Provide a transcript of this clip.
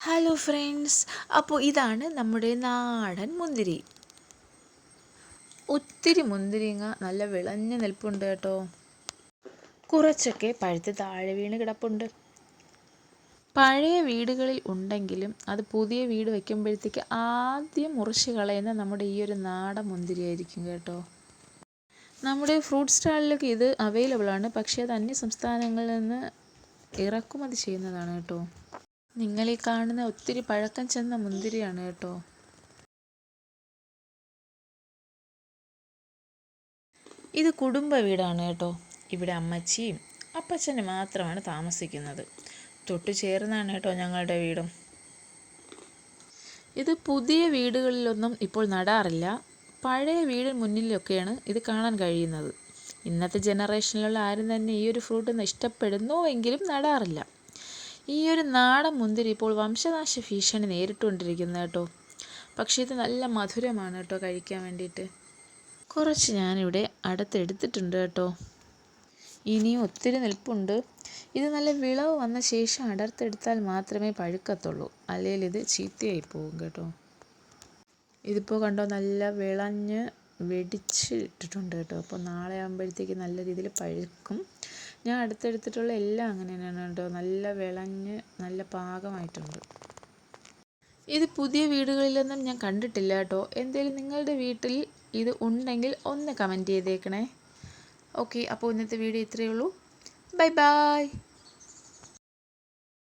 Hello friends അപ്പോൾ ഇതാണ് നമ്മുടെ നാടൻ മുന്തിരി. ഒത്തിരി മുന്തിരിങ്ങ നല്ല വിളഞ്ഞ നിൽപ്പുണ്ട് കേട്ടോ. കുറച്ചൊക്കെ പഴുത്ത് താഴെ വീണ് കിടപ്പുണ്ട്. പഴയ വീടുകളിൽ ഉണ്ടെങ്കിലും അത് പുതിയ വീട് വയ്ക്കുമ്പോഴത്തേക്ക് ആദ്യം മുറിച്ച് കളയുന്ന നമ്മുടെ ഈ ഒരു നാടൻ മുന്തിരി ആയിരിക്കും കേട്ടോ. നമ്മുടെ ഫ്രൂട്ട് സ്റ്റാളിലൊക്കെ ഇത് അവൈലബിൾ ആണ്. പക്ഷേ അത് അന്യ സംസ്ഥാനങ്ങളിൽ നിന്ന് ഇറക്കുമതി ചെയ്യുന്നതാണ് കേട്ടോ. നിങ്ങൾ ഈ കാണുന്ന ഒത്തിരി പഴക്കം ചെന്ന മുന്തിരിയാണ് കേട്ടോ. ഇത് കുടുംബ വീടാണ് കേട്ടോ. ഇവിടെ അമ്മച്ചിയും അപ്പച്ചനും മാത്രമാണ് താമസിക്കുന്നത്. തൊട്ടു ചേർന്നാണ് കേട്ടോ ഞങ്ങളുടെ വീടും. ഇത് പുതിയ വീടുകളിലൊന്നും ഇപ്പോൾ നടാറില്ല. പഴയ വീടിന് മുന്നിലൊക്കെയാണ് ഇത് കാണാൻ കഴിയുന്നത്. ഇന്നത്തെ ജനറേഷനിലുള്ള ആരും തന്നെ ഈ ഒരു ഫ്രൂട്ട് ഇഷ്ടപ്പെടുന്നു എങ്കിലും നടാറില്ല. ഈ ഒരു നാടൻ മുന്തിരി ഇപ്പോൾ വംശനാശ ഭീഷണി നേരിട്ടുകൊണ്ടിരിക്കുന്നത് കേട്ടോ. പക്ഷേ ഇത് നല്ല മധുരമാണ് കേട്ടോ കഴിക്കാൻ വേണ്ടിയിട്ട്. കുറച്ച് ഞാനിവിടെ അടുത്തെടുത്തിട്ടുണ്ട് കേട്ടോ. ഇനിയും ഒത്തിരി നിൽപ്പുണ്ട്. ഇത് നല്ല വിളവ് വന്ന ശേഷം അടർത്തെടുത്താൽ മാത്രമേ പഴുക്കത്തുള്ളൂ. അല്ലെങ്കിൽ ഇത് ചീത്തയായി പോകും കേട്ടോ. ഇതിപ്പോൾ കണ്ടോ നല്ല വിളഞ്ഞ് വെടിച്ച് ഇട്ടിട്ടുണ്ട് കേട്ടോ. അപ്പോൾ നാളെ ആകുമ്പോഴത്തേക്ക് നല്ല രീതിയിൽ പഴുക്കും. ഞാൻ അടുത്തെടുത്തിട്ടുള്ള എല്ലാം അങ്ങനെ തന്നെയാണ് കേട്ടോ നല്ല വിളഞ്ഞ് നല്ല പാകമായിട്ടുണ്ട്. ഇത് പുതിയ വീടുകളിലൊന്നും ഞാൻ കണ്ടിട്ടില്ല കേട്ടോ എന്തെങ്കിലും നിങ്ങളുടെ വീട്ടിൽ ഇത് ഉണ്ടെങ്കിൽ ഒന്ന് കമന്റ് ചെയ്തേക്കണേ. ഓക്കെ അപ്പോൾ ഇന്നത്തെ വീഡിയോ ഇത്രയേ ഉള്ളൂ. Bye bye.